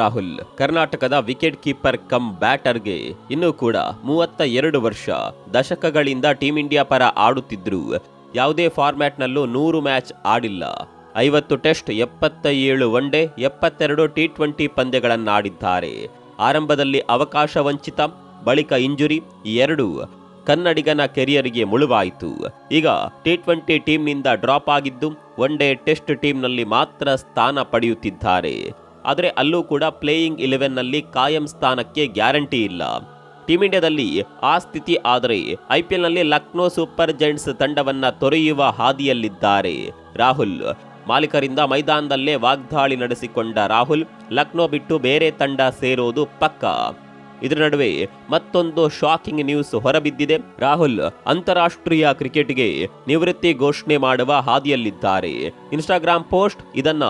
ರಾಹುಲ್. ಕರ್ನಾಟಕದ wicket keeper come ಬ್ಯಾಟರ್ಗೆ ಇನ್ನೂ ಕೂಡ ಮೂವತ್ತ ಎರಡು ವರ್ಷ. ದಶಕಗಳಿಂದ ಟೀಂ ಇಂಡಿಯಾ ಪರ ಆಡುತ್ತಿದ್ರು. ಯಾವುದೇ ಫಾರ್ಮ್ಯಾಟ್ನಲ್ಲೂ ನೂರು ಮ್ಯಾಚ್ ಆಡಿಲ್ಲ. ಐವತ್ತು ಟೆಸ್ಟ್ ಎಪ್ಪತ್ತ ಏಳು ಒನ್ಡೇ ಎಪ್ಪತ್ತೆರಡು ಟಿ ಟ್ವೆಂಟಿ ಪಂದ್ಯಗಳನ್ನಾಡಿದ್ದಾರೆ. ಆರಂಭದಲ್ಲಿ ಅವಕಾಶ ವಂಚಿತ, ಬಳಿಕ ಇಂಜುರಿ ಎರಡು ಕನ್ನಡಿಗನ ಕೆರಿಯರ್ಗೆ ಮುಳುವಾಯಿತು. ಈಗ ಟಿ ಟ್ವೆಂಟಿ ಟೀಮ್ನಿಂದ ಡ್ರಾಪ್ ಆಗಿದ್ದು ಒನ್ ಡೇ ಟೆಸ್ಟ್ ಟೀಮ್ನಲ್ಲಿ ಮಾತ್ರ ಸ್ಥಾನ ಪಡೆಯುತ್ತಿದ್ದಾರೆ. ಆದರೆ ಅಲ್ಲೂ ಕೂಡ ಪ್ಲೇಯಿಂಗ್ ಇಲೆವೆನ್ನಲ್ಲಿ ಕಾಯಂ ಸ್ಥಾನಕ್ಕೆ ಗ್ಯಾರಂಟಿ ಇಲ್ಲ. ಟೀಮ್ ಇಂಡಿಯಾದಲ್ಲಿ ಆ ಸ್ಥಿತಿ ಆದರೆ ಐಪಿಎಲ್ನಲ್ಲಿ ಲಕ್ನೋ ಸೂಪರ್ ಜೈಂಟ್ಸ್ ತಂಡವನ್ನ ತೊರೆಯುವ ಹಾದಿಯಲ್ಲಿದ್ದಾರೆ. ರಾಹುಲ್ ಮಾಲೀಕರಿಂದ ಮೈದಾನದಲ್ಲೇ ವಾಗ್ದಾಳಿ ನಡೆಸಿಕೊಂಡ ರಾಹುಲ್, ಲಕ್ನೋ ಬಿಟ್ಟು ಬೇರೆ ತಂಡ ಸೇರೋದು ಪಕ್ಕ. ಇದರ ನಡುವೆ ಮತ್ತೊಂದು ಶಾಕಿಂಗ್ ನ್ಯೂಸ್ ಹೊರಬಿದ್ದಿದೆ. ರಾಹುಲ್ ಅಂತಾರಾಷ್ಟ್ರೀಯ ಕ್ರಿಕೆಟ್ಗೆ ನಿವೃತ್ತಿ ಘೋಷಣೆ ಮಾಡುವ ಹಾದಿಯಲ್ಲಿದ್ದಾರೆ. ಇನ್ಸ್ಟಾಗ್ರಾಮ್ ಪೋಸ್ಟ್ ಇದನ್ನ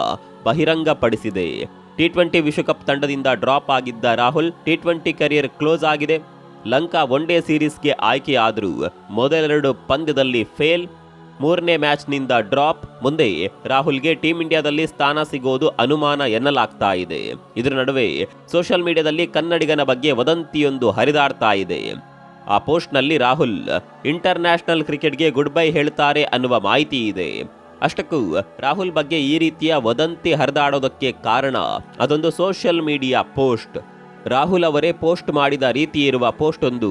ಬಹಿರಂಗಪಡಿಸಿದೆ. ಟಿ ಟ್ವೆಂಟಿ ವಿಶ್ವಕಪ್ ತಂಡದಿಂದ ಡ್ರಾಪ್ ಆಗಿದ್ದ Rahul T twenty career close ಆಗಿದೆ. ಲಂಕಾ ಒನ್ ಡೇ ಸೀರೀಸ್ಗೆ ಆಯ್ಕೆಯಾದರೂ ಮೊದಲೆರಡು ಪಂದ್ಯದಲ್ಲಿ ಫೇಲ್ ಮೂರನೇ ಮ್ಯಾಚ್ನಿಂದ ಡ್ರಾಪ್ ಮುಂದೆ ರಾಹುಲ್ಗೆ ಟೀಂ ಇಂಡಿಯಾದಲ್ಲಿ ಸ್ಥಾನ ಸಿಗೋದು ಅನುಮಾನ ಎನ್ನಲಾಗ್ತಾ ಇದೆ. ಇದರ ನಡುವೆ ಸೋಷಿಯಲ್ ಮೀಡಿಯಾದಲ್ಲಿ ಕನ್ನಡಿಗನ ಬಗ್ಗೆ ವದಂತಿಯೊಂದು ಹರಿದಾಡ್ತಾ ಇದೆ. ಆ ಪೋಸ್ಟ್ನಲ್ಲಿ ರಾಹುಲ್ ಇಂಟರ್ನ್ಯಾಷನಲ್ ಕ್ರಿಕೆಟ್ಗೆ ಗುಡ್ ಬೈ ಹೇಳ್ತಾರೆ ಅನ್ನುವ ಮಾಹಿತಿ ಇದೆ. ಅಷ್ಟಕ್ಕೂ ರಾಹುಲ್ ಬಗ್ಗೆ ಈ ರೀತಿಯ ವದಂತಿ ಹರಿದಾಡೋದಕ್ಕೆ ಕಾರಣ ಅದೊಂದು ಸೋಷಿಯಲ್ ಮೀಡಿಯಾ ಪೋಸ್ಟ್ ರಾಹುಲ್ ಅವರೇ ಪೋಸ್ಟ್ ಮಾಡಿದ ರೀತಿ ಇರುವ ಪೋಸ್ಟ್ ಒಂದು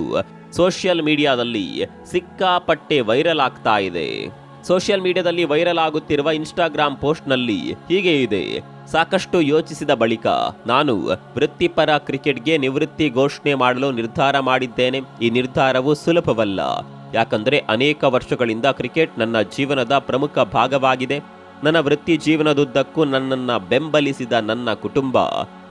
ಸೋಷಿಯಲ್ ಮೀಡಿಯಾದಲ್ಲಿ ಸಿಕ್ಕಾಪಟ್ಟೆ ವೈರಲ್ ಆಗ್ತಾ ಇದೆ. ಸೋಷಿಯಲ್ ಮೀಡಿಯಾದಲ್ಲಿ ವೈರಲ್ ಆಗುತ್ತಿರುವ ಇನ್ಸ್ಟಾಗ್ರಾಮ್ ಪೋಸ್ಟ್ನಲ್ಲಿ ಹೀಗೆ ಇದೆ. ಸಾಕಷ್ಟು ಯೋಚಿಸಿದ ಬಳಿಕ ನಾನು ವೃತ್ತಿಪರ ಕ್ರಿಕೆಟ್ಗೆ ನಿವೃತ್ತಿ ಘೋಷಣೆ ಮಾಡಲು ನಿರ್ಧಾರ ಮಾಡಿದ್ದೇನೆ. ಈ ನಿರ್ಧಾರವು ಸುಲಭವಲ್ಲ. ಯಾಕಂದರೆ ಅನೇಕ ವರ್ಷಗಳಿಂದ ಕ್ರಿಕೆಟ್ ನನ್ನ ಜೀವನದ ಪ್ರಮುಖ ಭಾಗವಾಗಿದೆ. ನನ್ನ ವೃತ್ತಿ ಜೀವನದುದ್ದಕ್ಕೂ ನನ್ನನ್ನು ಬೆಂಬಲಿಸಿದ ನನ್ನ ಕುಟುಂಬ,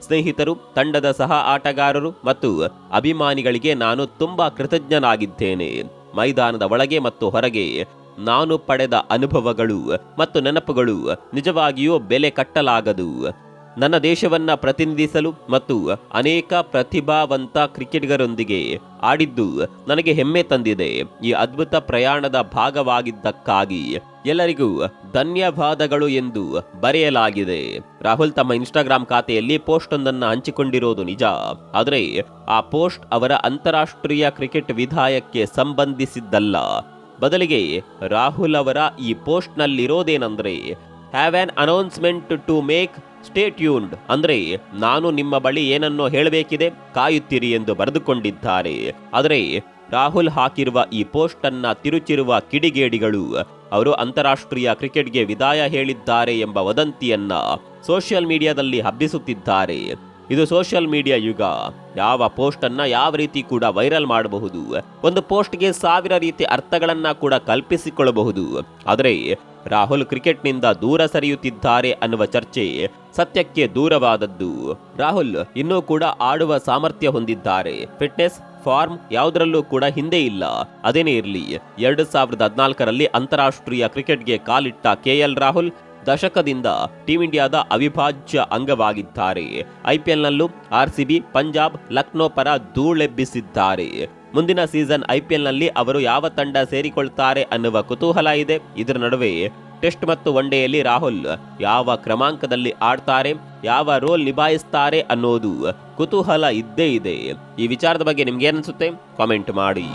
ಸ್ನೇಹಿತರು, ತಂಡದ ಸಹ ಆಟಗಾರರು ಮತ್ತು ಅಭಿಮಾನಿಗಳಿಗೆ ನಾನು ತುಂಬ ಕೃತಜ್ಞನಾಗಿದ್ದೇನೆ. ಮೈದಾನದ ಒಳಗೆ ಮತ್ತು ಹೊರಗೆ ನಾನು ಪಡೆದ ಅನುಭವಗಳು ಮತ್ತು ನೆನಪುಗಳು ನಿಜವಾಗಿಯೂ ಬೆಲೆ ಕಟ್ಟಲಾಗದು. ನನ್ನ ದೇಶವನ್ನ ಪ್ರತಿನಿಧಿಸಲು ಮತ್ತು ಅನೇಕ ಪ್ರತಿಭಾವಂತ ಕ್ರಿಕೆಟಿಗರೊಂದಿಗೆ ಆಡಿದ್ದು ನನಗೆ ಹೆಮ್ಮೆ ತಂದಿದೆ. ಈ ಅದ್ಭುತ ಪ್ರಯಾಣದ ಭಾಗವಾಗಿದ್ದಕ್ಕಾಗಿ ಎಲ್ಲರಿಗೂ ಧನ್ಯವಾದಗಳು ಎಂದು ಬರೆಯಲಾಗಿದೆ. ರಾಹುಲ್ ತಮ್ಮ ಇನ್ಸ್ಟಾಗ್ರಾಮ್ ಖಾತೆಯಲ್ಲಿ ಪೋಸ್ಟ್ ಒಂದನ್ನು ಹಂಚಿಕೊಂಡಿರೋದು ನಿಜ. ಆದರೆ ಆ ಪೋಸ್ಟ್ ಅವರ ಅಂತಾರಾಷ್ಟ್ರೀಯ ಕ್ರಿಕೆಟ್ ವಿಧಾಯಕ್ಕೆ ಸಂಬಂಧಿಸಿದ್ದಲ್ಲ. ಬದಲಿಗೆ ರಾಹುಲ್ ಅವರ ಈ ಪೋಸ್ಟ್ನಲ್ಲಿರೋದೇನೆಂದರೆ have an announcement to make stay tuned ಅಂದ್ರೆ ನಾನು ನಿಮ್ಮ ಬಳಿ ಏನನ್ನೋ ಹೇಳಬೇಕಿದೆ, ಕಾಯುತ್ತೀರಿ ಎಂದು ಬರೆದುಕೊಂಡಿದ್ದಾರೆ. ಆದರೆ ರಾಹುಲ್ ಹಾಕಿರುವ ಈ ಪೋಸ್ಟ್ ಅನ್ನ ತಿರುಚಿರುವ ಕಿಡಿಗೇಡಿಗಳು, ಅವರು ಅಂತಾರಾಷ್ಟ್ರೀಯ ಕ್ರಿಕೆಟ್ಗೆ ವಿದಾಯ ಹೇಳಿದ್ದಾರೆ ಎಂಬ ವದಂತಿಯನ್ನ ಸೋಷಿಯಲ್ ಮೀಡಿಯಾದಲ್ಲಿ ಹಬ್ಬಿಸುತ್ತಿದ್ದಾರೆ. ಇದು ಸೋಷಿಯಲ್ ಮೀಡಿಯಾ ಯುಗ. ಯಾವ ಪೋಸ್ಟ್ ಅನ್ನ ಯಾವ ರೀತಿ ಕೂಡ ವೈರಲ್ ಮಾಡಬಹುದು, ಒಂದು ಪೋಸ್ಟ್ಗೆ ಸಾವಿರ ರೀತಿ ಅರ್ಥಗಳನ್ನ ಕೂಡ ಕಲ್ಪಿಸಿಕೊಳ್ಳಬಹುದು. ಆದರೆ, ರಾಹುಲ್ ಕ್ರಿಕೆಟ್ನಿಂದ ದೂರ ಸರಿಯುತ್ತಿದ್ದಾರೆ ಅನ್ನುವ ಚರ್ಚೆ ಸತ್ಯಕ್ಕೆ ದೂರವಾದದ್ದು. ರಾಹುಲ್ ಇನ್ನೂ ಕೂಡ ಆಡುವ ಸಾಮರ್ಥ್ಯ ಹೊಂದಿದ್ದಾರೆ. ಫಿಟ್ನೆಸ್ ಫಾರ್ಮ್ ಯಾವುದರಲ್ಲೂ ಕೂಡ ಹಿಂದೆ ಇಲ್ಲ. ಅದೇನೇ ಇರಲಿ, ಎರಡು ಸಾವಿರದ ಹದಿನಾಲ್ಕರಲ್ಲಿ ಅಂತಾರಾಷ್ಟ್ರೀಯ ಕ್ರಿಕೆಟ್ಗೆ ಕಾಲಿಟ್ಟ ಕೆಎಲ್ ರಾಹುಲ್ ದಶಕದಿಂದ ಟೀಂ ಇಂಡಿಯಾದ ಅವಿಭಾಜ್ಯ ಅಂಗವಾಗಿದ್ದಾರೆ. ಐಪಿಎಲ್ನಲ್ಲೂ ಆರ್ಸಿಬಿ ಪಂಜಾಬ್, ಲಕ್ನೋ ಪರ ಧೂಳೆಬ್ಬಿಸಿದ್ದಾರೆ. ಮುಂದಿನ ಸೀಸನ್ ಐಪಿಎಲ್ನಲ್ಲಿ ಅವರು ಯಾವ ತಂಡ ಸೇರಿಕೊಳ್ತಾರೆ ಅನ್ನುವ ಕುತೂಹಲ ಇದೆ. ಇದರ ನಡುವೆ ಟೆಸ್ಟ್ ಮತ್ತು ಒನ್ಡೇಯಲ್ಲಿ ರಾಹುಲ್ ಯಾವ ಕ್ರಮಾಂಕದಲ್ಲಿ ಆಡ್ತಾರೆ, ಯಾವ ರೋಲ್ ನಿಭಾಯಿಸ್ತಾರೆ ಅನ್ನೋದು ಕುತೂಹಲ ಇದ್ದೇ ಇದೆ. ಈ ವಿಚಾರದ ಬಗ್ಗೆ ನಿಮ್ಗೆ ಅನ್ಸುತ್ತೆ ಕಾಮೆಂಟ್ ಮಾಡಿ.